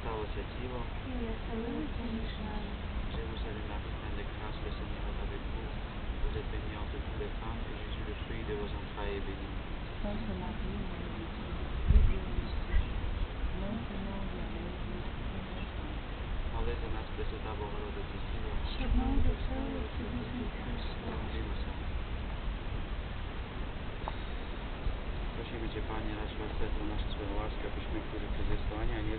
stało się siłą? Jestem wdzięczna. Że usiadł napis na lekarstwie samochodowy głów, który zmieniał do góry pan i że się przyjdzie do Zamfaje Bili. Ale za nas przeczyta Bohoroda Cecilia. Siedmą do celu, czyli Prosimy Cię Panie, nasz werset na nasze słowa łaska, byśmy, którzy przez Aniania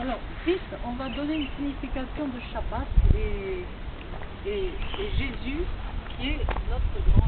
Alors, fils, on va donner une signification de Shabbat et Jésus qui est notre grand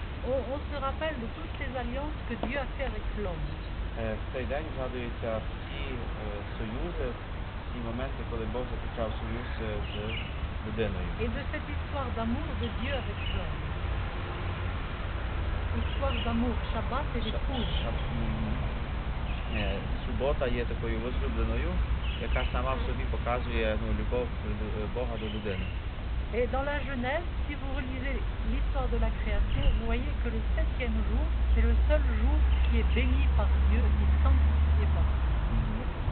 On, on se rappelle de toutes ces alliances que Dieu a fait avec l'homme. Цей день згадуються всі союзи, всі моменти, коли Бог заключав союз з людиною. Et de cette histoire d'amour de Dieu avec l'homme. Histoire d'amour, Shabbat et l'épouse. Субота є такою возлюбленою, яка сама в собі показує ну, любов лю- Бога до людини. Et dans la Genèse, si vous relisez l'histoire de la création, vous voyez que le septième jour, c'est le seul jour qui est béni par Dieu et sanctifié par Dieu.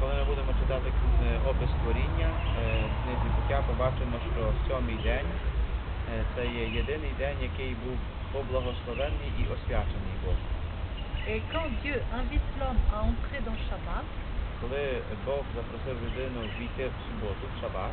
Коли ми будемо читати е, опис творіння, е, в книзі буття побачимо, що сьомий день е, це є єдиний день, який був поблагословений і освячений Богом. Et quand Dieu invite l'homme à entrer dans Shabbat, Коли Бог запросив людину війти в суботу, в шабат,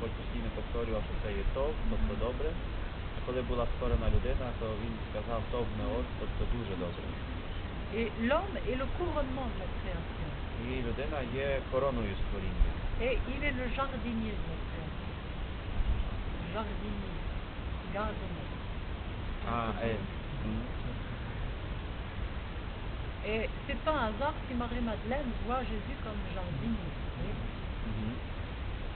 постійно повторював, що це є тов, тобто добре. А коли була створена людина, то він сказав тов меот, тобто дуже добре. Et l'homme est le couronnement de la création. І людина є короною створіння. Et il est le jardinier de la création. Jardinier. Gardener. А, е, м, Et c'est pas un hasard si Marie-Madeleine voit Jésus comme jardinier. vous voyez.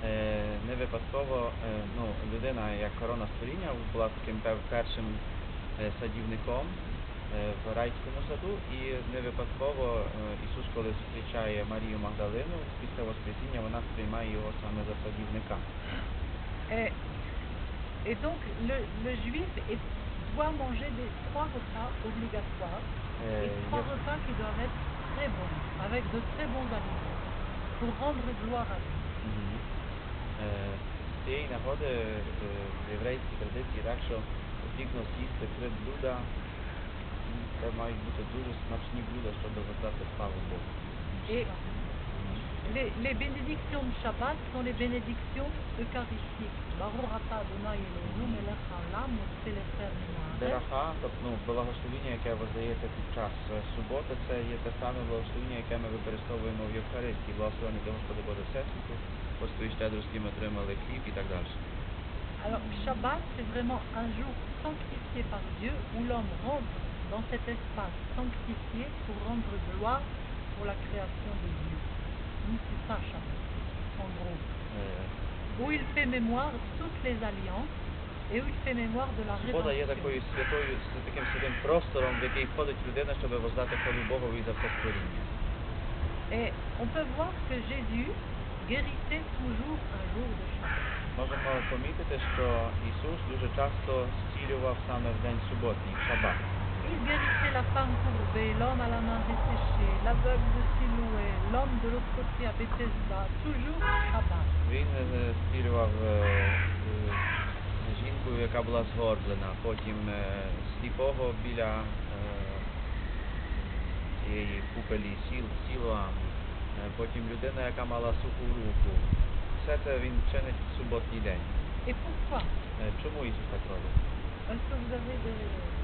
Е, не випадково е, ну, людина як корона створіння була таким першим е, садівником е, в райському саду, і не випадково е, Ісус, коли зустрічає Марію Магдалину після Воскресіння, вона сприймає його саме за садівника. Et, donc, le, le juif est- doit manger des trois repas obligatoires. Et trois repas qui doivent être très bons, avec de très bons aliments, pour rendre gloire à Dieu. Мгм. Е, Eh, tej nawody w eh, jewrejskiej tradycji rakszo piękną sistę, krew bluda i to ma być dużo smacznie bluda, co do zastawy chwały Bogu. E, les, les bénédictions de Shabbat sont les bénédictions eucharistiques. Baruch atah Adonai Eloheinu melech haolam v'tzelechel min haaretz. Дераха, тобто ну, благословіння, яке воздається під час е, суботи, це є те саме благословіння, яке ми використовуємо в Євхаристії. Благословення до Господа Боже Всесвіту, Господи щедрості ми отримали хліб і так далі. Alors, Shabbat, c'est vraiment un jour sanctifié par Dieu où l'homme rentre dans cet espace sanctifié pour rendre gloire pour la création de Dieu. Donc, C'est ça, Shabbat, en gros. Е, Où il fait mémoire de toutes les alliances et où il fait mémoire de la Субота є rédemption. такою святою, з таким святим простором, в який входить людина, щоб воздати хвалу Богові за все створіння. Et on peut voir que Jésus guérissait toujours un jour de Shabbat. Можемо помітити, що Ісус дуже часто зцілював саме в день суботній, в шабат. Guérissait la femme courbée, l'homme à la main desséchée, l'aveugle de Siloué, l'homme de l'autre côté à Bethesda, toujours Shabbat. Він е, зцілював е, е, жінку, яка була згорблена, потім е, сліпого біля е, цієї купелі сіл, Е, потім людина, яка мала суху руку. Все це він чинить в суботній день. Et pourquoi Е, Чому Ісус так робить? Est-ce que vous avez des...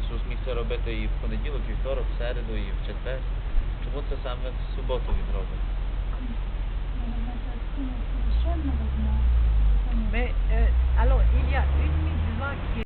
Ісус міг це робити і в понеділок, і вівторок, в середу, і в четвер? Чому це саме в суботу він робить? Mais euh, alors, il y a une mitzvah qui